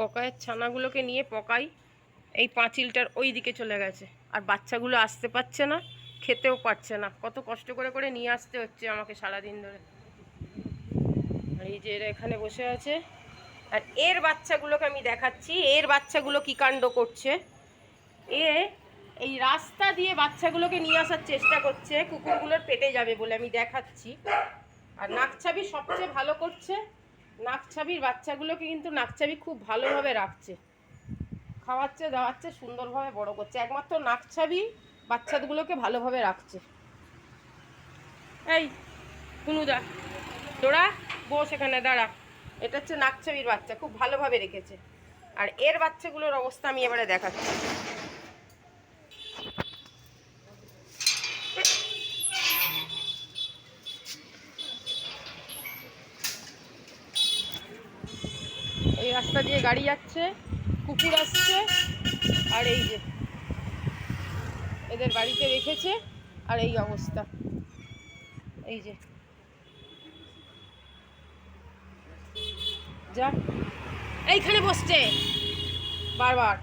পকায়ের ছানাগুলোকে নিয়ে পকাই। এই পাঁচিলটার ওই দিকে চলে গেছে। আর বাচ্চাগুলো আসতে পারছে না, খেতেও পারছে না। কত কষ্ট করে করে নিয়ে আসতে হচ্ছে আমাকে সারাদিন ধরে। এই যে এরা এখানে বসে আছে। আর এর বাচ্চাগুলোকে আমি দেখাচ্ছি। এর বাচ্চাগুলো কি কাণ্ড করছে? এ এই রাস্তা দিয়ে বাচ্চাগুলোকে নিয়ে আসার চেষ্টা করছে। কুকুরগুলোর পেটে যাবে বলে আমি দেখাচ্ছি। আর নাকছাবি সবচেয়ে ভালো করছে। নাকছাবির বাচ্চাগুলোকে কিন্তু নাকছাবি খুব ভালোভাবে রাখছে। খাওয়াচ্ছে, দাওয়াচ্ছে, সুন্দরভাবে বড় করছে। একমাত্র নাকছাবি বাচ্চাগুলোকে ভালোভাবে রাখছে। এই কুনুদা তোরা বস এখানে, দাঁড়া। এটা হচ্ছে নাকছাবির বাচ্চা, খুব ভালোভাবে রেখেছে। আর এর বাচ্চাগুলোর অবস্থা আমি এবারে দেখাচ্ছি। রাস্তা দিয়ে গাড়ি যাচ্ছে, কুকুর আসছে, আর এই যে এদের বাড়িতে রেখেছে, আর এই অবস্থা। এই যে। যা। এইখানে বসছে। বারবার।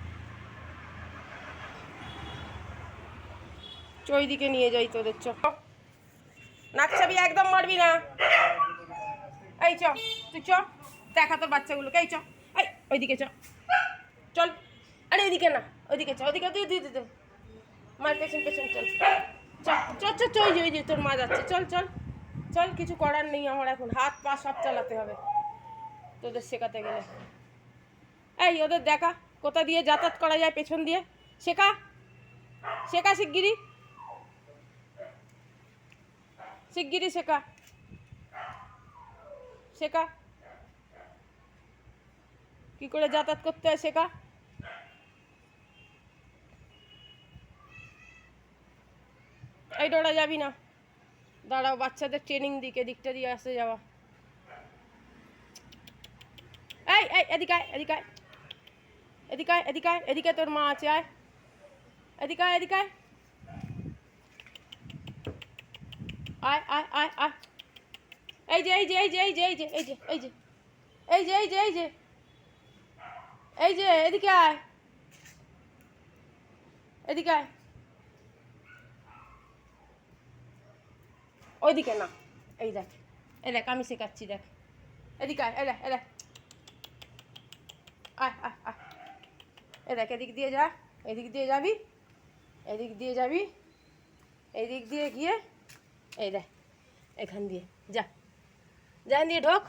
চ ওইদিকে নিয়ে যাই তোদের, চ। নাকছাবি একদম মারবি না। এই চ, তুই চ। দেখা তোর বাচ্চাগুলোকে, এই চ। ওইদিকে চ। চল। আরে ওইদিকে না, ওইদিকে চ, ওইদিকে তুই তুই তুই মার পেছন পেছন, চল। চল চল চল ওই যে তোর মা যাচ্ছে। চল চল। চল, কিছু করার নেই আমার এখন। হাত, পা সব চালাতে হবে তোদের শেখাতে গেলে। এই, ওদের দেখা। কোথা দিয়ে যাতায়াত করা যায় পেছন দিয়ে? শেখা? শেখা শিগগিরি শিগগিরি শেখা। শেখা। কি করে যাতায়াত করতে হয় শেখা এই ডোরা যাবি না। দাঁড়াও, বাচ্চাদের ট্রেনিং দিকে দিকটা দিয়ে আসতে যাওয়া। এই এই, এদিকে আয় এদিকে আয়। এদিকে আয় এদিকে আয়, এদিকে তোর মা আছে, আয়। এদিকে আয় এদিকে আয়। আয় আয় আয় আয়। এই যে এই যে এই যে এই যে এই যে এই যে এই যে এই যে এই যে এই যে। এই যে, এদিকে আয়। এদিকে আয়। ওইদিকে না, এই দেখ এই দেখ, আমি শেখাচ্ছি, দেখ। এদিকে আয় এ দেখ এ দেখ। আয় আয় আয়। এ দেখ, এদিক দিয়ে যা, এদিক দিয়ে যাবি, এদিক দিয়ে যাবি, এদিক দিয়ে গিয়ে, এই দেখ, এখান দিয়ে, যা। যা দিয়ে ঢোক।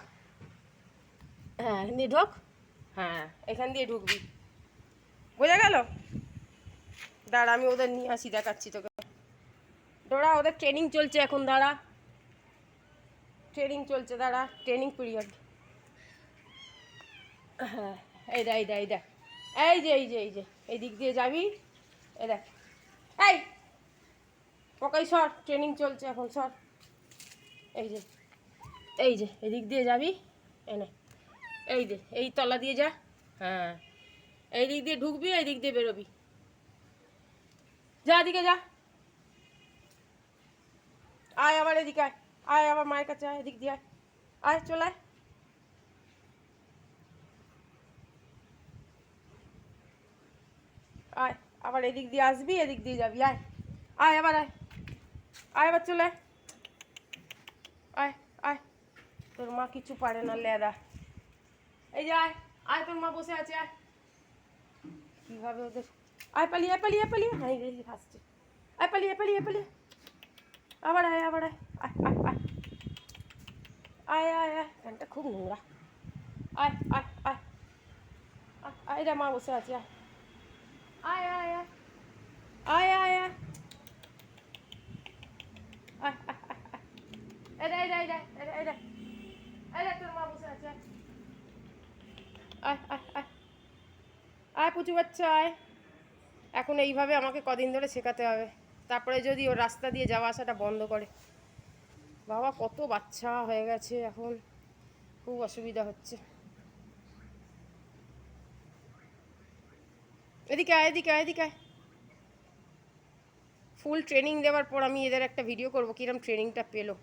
হ্যাঁ এখান দিয়ে ঢোক। হ্যাঁ। এখান দিয়ে ঢুকবি। বোঝা গেল? দাঁড়া, আমি ওদের নিয়ে আসি, দেখাচ্ছি তোকে। দাঁড়া, ওদের ট্রেনিং চলছে এখন, দাঁড়া। ট্রেনিং চলছে, দাঁড়া। ট্রেনিং পিরিয়ড হ্যাঁ এই দা এই দা এই দা এই যে এই যে এই যে, এই দিক দিয়ে যাবি, এই দেখ। এই! পকাই সর ট্রেনিং চলছে এখন, সর। এই যে এই যে এদিক দিয়ে যাবি, এনে। এই দে, এই তলা দিয়ে যা। হ্যাঁ। এই দিক দিয়ে ঢুকবি, এই দিক দিয়ে বেরোবি। যা এদিকে যা। আয় আবার এদিকে আয়। আয় আবার মায়ের কাছে আয়, এদিক দিয়ে আয়। আয়, চলে আয়। আয়, আবার এদিক দিয়ে আসবি, এদিক দিয়ে যাবি। আয় আয় আবার আয়। আয় আবার চলে আয়। আয় আয়। তোর মা কিছু পারে না, লেদা। এই যে আয় আয় তোর মা বসে আছে আয়। কীভাবে ওদের আয় পালিয়ে আয় পালিয়ে আয় পালিয়ে। হাই রে হাসছে আয় পালিয়ে আয় পালিয়ে আয় পালিয়ে। আবার আয় আবার আয়। আয় আয় আয়। আয় আয় আয়। ফ্যানটা খুব নোংরা। আয় আয় আয়। আয়, আয় রে মা বসে আছে আয়। আয় আয় আয়। আয় আয় আয়। আয় আয় আয় আয়। এই রে এই রে এই রে এই রে এই রে এই রে তোর মা বসে আছে আয়। আয় আয় আয়। পুচু বাচ্চা, আয়। এখন এইভাবে আমাকে কদিন ধরে শেখাতে হবে। তারপরে যদি ও রাস্তা দিয়ে যাওয়া আসাটা বন্ধ করে। বাবা, কত বাচ্চা হয়ে গেছে এখন। খুব অসুবিধা হচ্ছে। এদিকে আয় এদিকে আয় এদিকে আয়। ফুল ট্রেনিং দেওয়ার পর আমি এদের একটা ভিডিও করব, কিরম ট্রেনিংটা পেল।